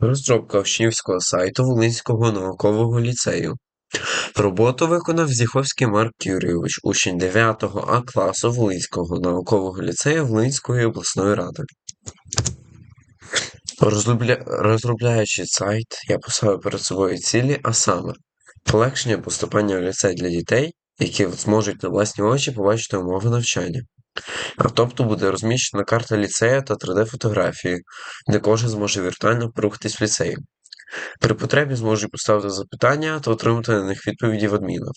Розробка учнівського сайту Волинського наукового ліцею. Роботу виконав Зіховський Марк Юрійович, учень 9 А класу Волинського наукового ліцею Волинської обласної ради. Розробля... Розробляючи сайт, я поставив перед собою цілі, а саме полегшення поступання в ліцей для дітей, які зможуть на власні очі побачити умови навчання. Тобто буде розміщена карта ліцею та 3D-фотографії, де кожен зможе віртуально порухатись в ліцеї. При потребі зможуть поставити запитання та отримати на них відповіді в адмінах.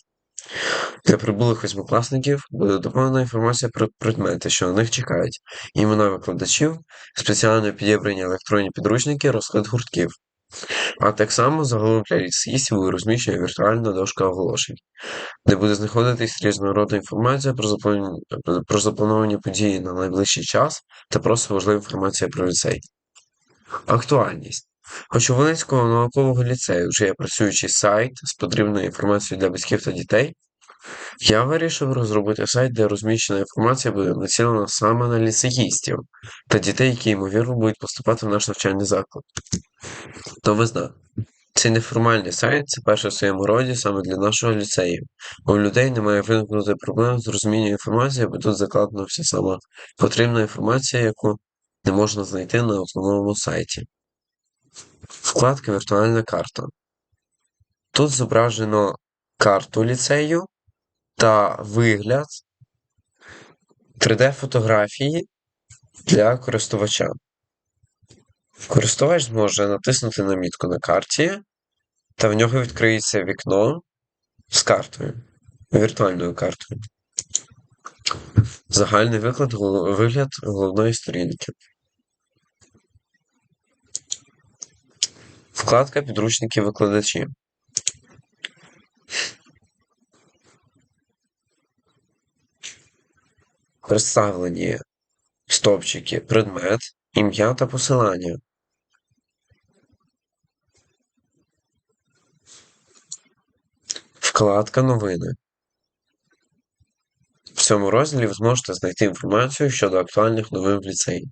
Для прибулих восьмикласників буде доповнена інформація про предмети, що на них чекають, імена викладачів, спеціально підібрані електронні підручники, розклад гуртків. А так само загалом буде розміщена віртуальна дошка оголошень, де буде знаходитись різнородна інформація про заплановані, про заплановані події на найближчий час та просто важлива інформація про ліцей. Актуальність. Волинського наукового ліцею вже є працюючий сайт з потрібною інформацією для батьків та дітей, я вирішив розробити сайт, де розміщена інформація буде націлена саме на ліцеїстів та дітей, які, ймовірно, будуть поступати в наш навчальний заклад. Новизна. Цей неформальний сайт це перший в своєму роді саме для нашого ліцею, бо у людей не має виникнути проблем з розумінням інформації, бо тут закладена вся сама потрібна інформація, яку не можна знайти на основному сайті. Вкладка Віртуальна карта. Тут зображено карту ліцею та вигляд 3D-фотографії для користувача. Користувач зможе натиснути на мітку на карті, та в нього відкриється вікно з картою, віртуальною картою. Загальний виклад, вигляд головної сторінки. Вкладка Підручники викладачі. Представлені стовпчики предмет, ім'я та посилання. Вкладка Новини. В цьому розділі ви зможете знайти інформацію щодо актуальних новин в ліцеї.